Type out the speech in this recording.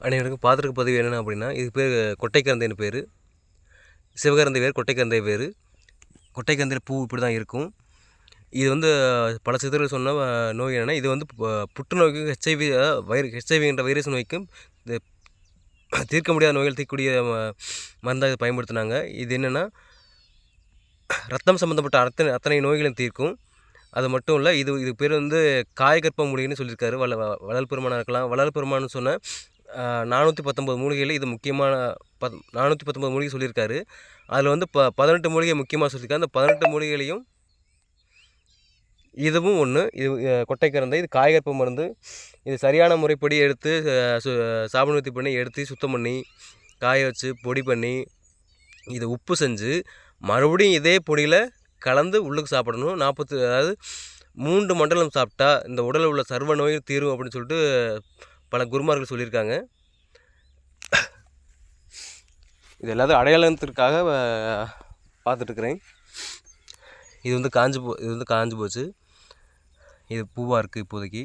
அனைவருக்கும் பாத்திரக்கு பதிவு என்னென்ன அப்படின்னா இது பேர் கொட்டைக்கரந்தைன்னு பேர். சிவகரந்தை பேர் கொட்டைக்கரந்தை பேர் கொட்டைக்கரந்தையில் பூ இப்படி தான் இருக்கும். இது வந்து பல சித்தர்கள் சொன்ன நோய் என்னென்னா இது வந்து பு- புற்றுநோய்க்கும் ஹெச்ஐவி வைர ஹெச்ஐவி என்ற வைரஸ் நோய்க்கும் இந்த தீர்க்க முடியாத நோய்கள் தீர்க்கக்கூடிய ம- மருந்தாக இதை பயன்படுத்தினாங்க. இது என்னென்னா ரத்தம் சம்மந்தப்பட்ட அத்தனை அத்தனை நோய்களையும் தீர்க்கும். அது மட்டும் இல்லை இது இது பேர் வந்து காயகற்ப மூலிகைன்னு சொல்லியிருக்காரு. வள வ- இருக்கலாம். வள்ளல் பெருமான்னு சொன்ன நானூற்றி பத்தொம்பது மூலிகையில் இது முக்கியமான பத் நானூற்றி பத்தொம்பது மூலிகை சொல்லியிருக்காரு. அதில் வந்து ப பதினெட்டு மூலிகை முக்கியமாக சொல்லியிருக்காரு. அந்த பதினெட்டு மூலிகைகளையும் இதுவும் ஒன்று இது அஹ், கொட்டைக்கரந்தை இது காயகற்ப மருந்து. இது சரியான முறைப்படி எடுத்து சு சாபன பண்ணி எடுத்து சுத்தம் பண்ணி காய வச்சு பொடி பண்ணி இதை உப்பு செஞ்சு மறுபடியும் இதே பொடியில் கலந்து உள்ளுக்கு சாப்பிடணும். நாற்பத்து அதாவது மூன்று மண்டலம் சாப்பிட்டா இந்த உடலில் உள்ள சர்வ நோயும் தீரும் அப்படின்னு சொல்லிட்டு பல குருமார்கள் சொல்லியிருக்காங்க. இது எல்லாத்தையும் அடையாளத்திற்காக பார்த்துட்ருக்குறேன் இது வந்து காஞ்சி போ இது வந்து காஞ்சி போச்சு. இது பூவாக இருக்குது இப்போதைக்கு.